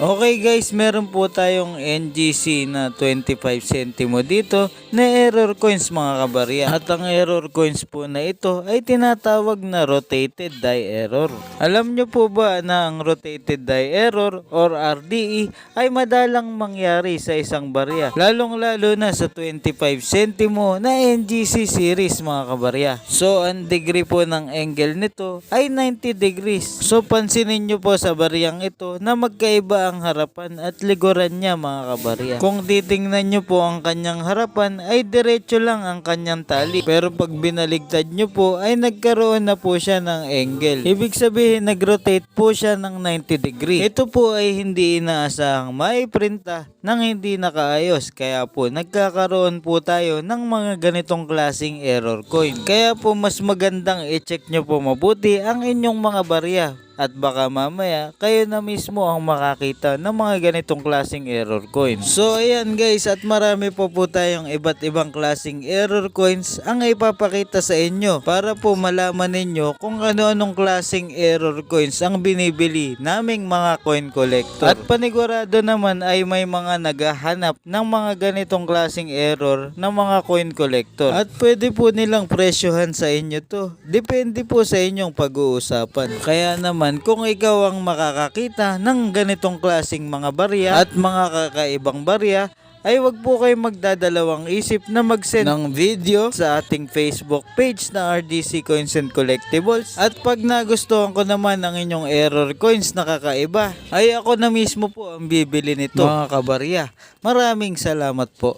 Okay guys, meron po tayong NGC na 25 centimo dito na error coins mga kabarya. At ang error coins po na ito ay tinatawag na rotated die error. Alam nyo po ba na ang rotated die error or RDE ay madalang mangyari sa isang barya. Lalong lalo na sa 25 centimo na NGC series mga kabarya. So ang degree po ng angle nito ay 90 degrees. So pansinin nyo po sa baryang ito na magkaiba ang harapan at likuran niya mga kabarya. Kung titingnan nyo po ang kanyang harapan ay diretso lang ang kanyang tali. Pero pag binaligtad nyo po ay nagkaroon na po siya ng angle. Ibig sabihin nag-rotate po siya ng 90 degree. Ito po ay hindi inaasahang maiprinta nang hindi nakaayos. Kaya po nagkakaroon po tayo ng mga ganitong klasing error coin. Kaya po mas magandang i-check nyo po mabuti ang inyong mga barya at baka mamaya kayo na mismo ang makakita ng mga ganitong klaseng error coins. So ayan guys at marami po po tayong iba't ibang klaseng error coins ang ipapakita sa inyo para po malaman ninyo kung ano-anong klaseng error coins ang binibili naming mga coin collector. At panigurado naman ay may mga naghahanap ng mga ganitong klaseng error ng mga coin collector. At pwede po nilang presyohan sa inyo to. Depende po sa inyong pag-uusapan. Kaya naman kung ikaw ang makakakita ng ganitong klaseng mga barya at mga kakaibang barya, ay wag po kayo magdadalawang isip na mag-send ng video sa ating Facebook page na RDC Coins and Collectibles. At pag nagustuhan ko naman ang inyong error coins na kakaiba, ay ako na mismo po ang bibili nito mga kabarya. Maraming salamat po.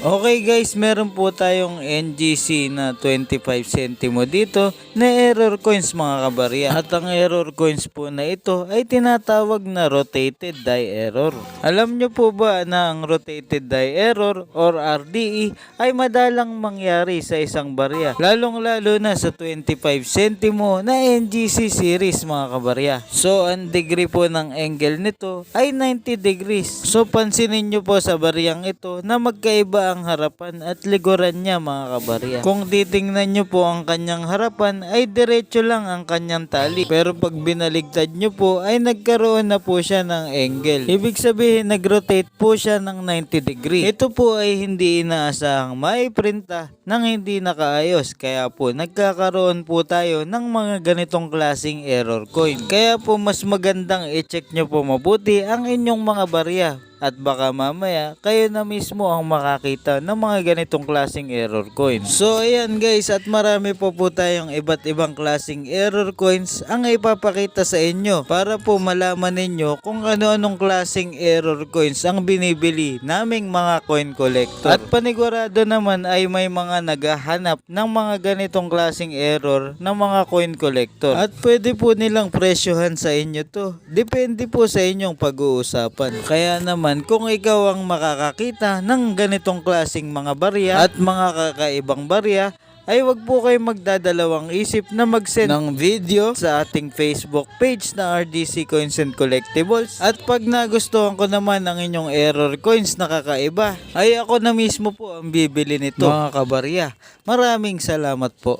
Okay guys, meron po tayong NGC na 25 centimo dito na error coins mga kabarya. At ang error coins po na ito ay tinatawag na rotated die error. Alam nyo po ba na ang rotated die error or RDE ay madalang mangyari sa isang barya. Lalong lalo na sa 25 centimo na NGC series mga kabarya. So ang degree po ng angle nito ay 90 degrees. So pansinin nyo po sa baryang ito na magkaiba ang harapan at likuran niya mga kabarya. Kung titingnan nyo po ang kanyang harapan ay diretso lang ang kanyang tali. Pero pag binaligtad nyo po ay nagkaroon na po siya ng angle. Ibig sabihin nag-rotate po siya ng 90 degree. Ito po ay hindi inaasahang maiprinta nang hindi nakaayos. Kaya po nagkakaroon po tayo ng mga ganitong klasing error coin. Kaya po mas magandang i-check nyo po mabuti ang inyong mga barya at baka mamaya kayo na mismo ang makakita ng mga ganitong klaseng error coins. So ayan guys at marami po po tayong iba't ibang klaseng error coins ang ipapakita sa inyo para po malaman ninyo kung ano-anong klaseng error coins ang binibili naming mga coin collector. At panigurado naman ay may mga naghahanap ng mga ganitong klaseng error ng mga coin collector. At pwede po nilang presyohan sa inyo to. Depende po sa inyong pag-uusapan. Kaya naman kung ikaw ang makakakita ng ganitong klaseng mga barya at mga kakaibang barya, ay wag po kayo magdadalawang isip na mag-send ng video sa ating Facebook page na RDC Coins and Collectibles. At pag nagustuhan ko naman ang inyong error coins na kakaiba, ay ako na mismo po ang bibili nito mga kabarya. Maraming salamat po.